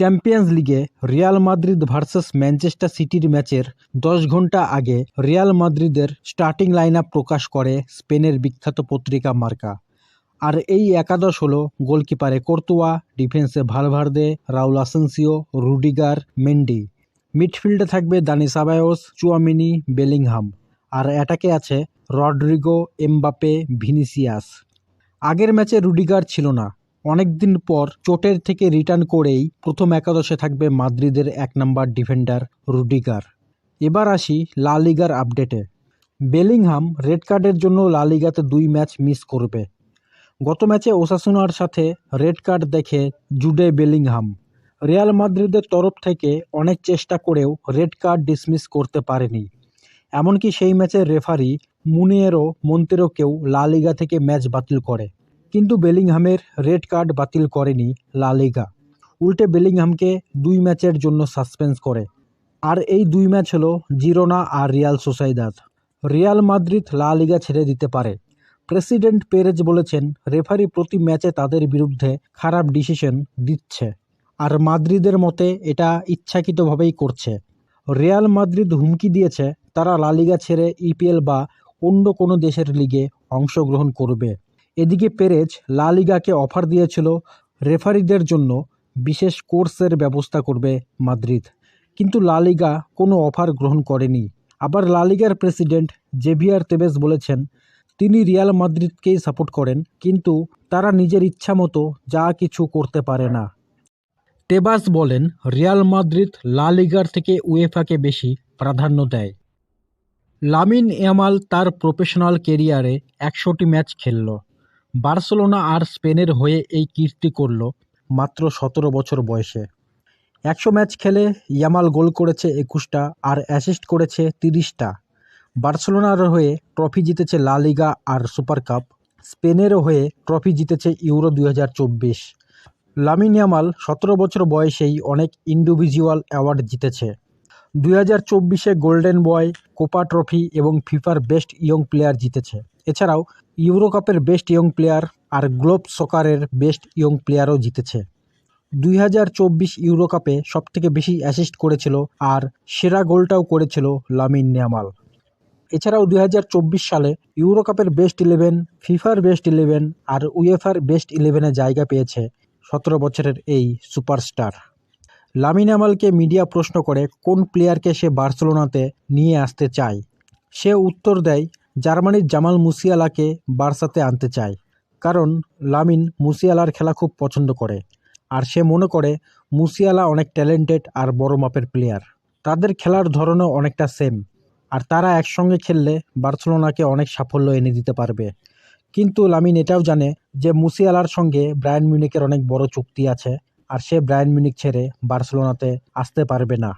Champions লিগে Real Madrid versus Manchester সিটির ম্যাচের দশ ঘণ্টা আগে রিয়াল মাদ্রিদের স্টার্টিং লাইন প্রকাশ করে স্পেনের বিখ্যাত পত্রিকা মার্কা। আর এই একাদশ হলো গোলকিপারে কোর্তুয়া, ডিফেন্সে Valverde, Raul Asensio, Rudiger, Mendy. মিডফিল্ডে থাকবে দানি সাবায়োস চুয়ামিনি, বেলিংহাম। আর অ্যাটাকে আছে রড্রিগো এমবাপে ভিনিসিয়াস। আগের ম্যাচে রুডিগার ছিল না। অনেকদিন পর চোটের থেকে রিটার্ন করেই প্রথম একাদশে থাকবে মাদ্রিদের এক নম্বর ডিফেন্ডার রুডিগার। এবার আসি লা লিগার আপডেটে। বেলিংহাম রেড কার্ডের জন্য লা লিগাতে দুই ম্যাচ মিস করবে। গত ম্যাচে ওসাসুনার সাথে রেড কার্ড দেখে জুডে বেলিংহাম। রিয়াল মাদ্রিদের তরফ থেকে অনেক চেষ্টা করেও রেড কার্ড ডিসমিস করতে পারেনি। এমনকি সেই ম্যাচের রেফারি মুনিয়েরো মন্তেরোকেও লা লিগা থেকে ম্যাচ বাতিল করে। কিন্তু বেলিংহামের রেড কার্ড বাতিল করেনি লা লিগা। উল্টে বেলিংহামকে দুই ম্যাচের জন্য সাসপেন্স করে। আর এই দুই ম্যাচ হলো জিরোনা আর Real Sociedad. Real Madrid La Liga ছেড়ে দিতে পারে। প্রেসিডেন্ট পেরেজ বলেছেন, রেফারি প্রতি ম্যাচে তাদের বিরুদ্ধে খারাপ ডিসিশন দিচ্ছে। আর মাদ্রিদের মতে এটা ইচ্ছাকৃতভাবেই করছে। রিয়াল মাদ্রিদ হুমকি দিয়েছে, তারা লা লিগা ছেড়ে ইপিএল বা অন্য কোনো দেশের লিগে অংশগ্রহণ করবে। এদিকে পেরেজ লা লিগাকে অফার দিয়েছিল রেফারিদের জন্য বিশেষ কোর্সের ব্যবস্থা করবে মাদ্রিদ। কিন্তু লা লিগা কোনো অফার গ্রহণ করেনি। আবার লা লিগার প্রেসিডেন্ট জেভিয়ার তেবেস বলেছেন, তিনি রিয়াল মাদ্রিদকেই সাপোর্ট করেন, কিন্তু তারা নিজের ইচ্ছা মতো যা কিছু করতে পারে না। টেবাস বলেন, রিয়াল মাদ্রিদ লা লিগার থেকে উয়েফাকে বেশি প্রাধান্য দেয়। লামিন ইয়ামাল তার প্রফেশনাল কেরিয়ারে একশোটি ম্যাচ খেলল। বার্সেলোনা আর স্পেনের হয়ে এই কীর্তি করল মাত্র সতেরো বছর বয়সে। একশো ম্যাচ খেলে ইয়ামাল গোল করেছে একুশটা আর অ্যাসিস্ট করেছে তিরিশটা। বার্সেলোনার হয়ে ট্রফি জিতেছে লা লিগা আর সুপার কাপ। স্পেনেরও হয়ে ট্রফি জিতেছে ইউরো দুই হাজার চব্বিশ। লামিন ইয়ামাল সতেরো বছর বয়সেই অনেক ইন্ডিভিজুয়াল অ্যাওয়ার্ড জিতেছে। দুই হাজার চব্বিশে গোল্ডেন বয়, কোপা ট্রফি এবং ফিফার বেস্ট ইয়ং প্লেয়ার জিতেছে। এছাড়াও ইউরো কাপের বেস্ট ইয়ং প্লেয়ার আর গ্লোব সকারের বেস্ট ইয়ং প্লেয়ারও জিতেছে। দুই হাজার চব্বিশ ইউরো কাপে সবথেকে বেশি অ্যাসিস্ট করেছিল আর সেরা গোলটাও করেছিল লামিন নিয়ামাল এছাড়াও, দুই হাজার চব্বিশ সালে ইউরো কাপের বেস্ট ইলেভেন, ফিফার বেস্ট ইলেভেন আর উয়েফার বেস্ট ইলেভেনে জায়গা পেয়েছে সতেরো বছরের এই সুপারস্টার। লামিন আমালকে মিডিয়া প্রশ্ন করে কোন প্লেয়ারকে সে বার্সেলোনাতে নিয়ে আসতে চায়? সে উত্তর দেয় জার্মানির জামাল মুসিয়ালাকে বার্সাতে আনতে চায়, কারণ লামিন মুসিয়ালার খেলা খুব পছন্দ করে। আর সে মনে করে, মুসিয়ালা অনেক ট্যালেন্টেড আর বড় মাপের প্লেয়ার। তাদের খেলার ধরনও অনেকটা সেম, আর তারা একসঙ্গে খেললে বার্সেলোনাকে অনেক সাফল্য এনে দিতে পারবে। কিন্তু লামিন এটাও জানে যে মুসিয়ালার সঙ্গে ব্রায়ান মিউনিকের অনেক বড় চুক্তি আছে, আর সে ব্রায়ান মিউনিক ছেড়ে বার্সেলোনাতে আসতে পারবে না।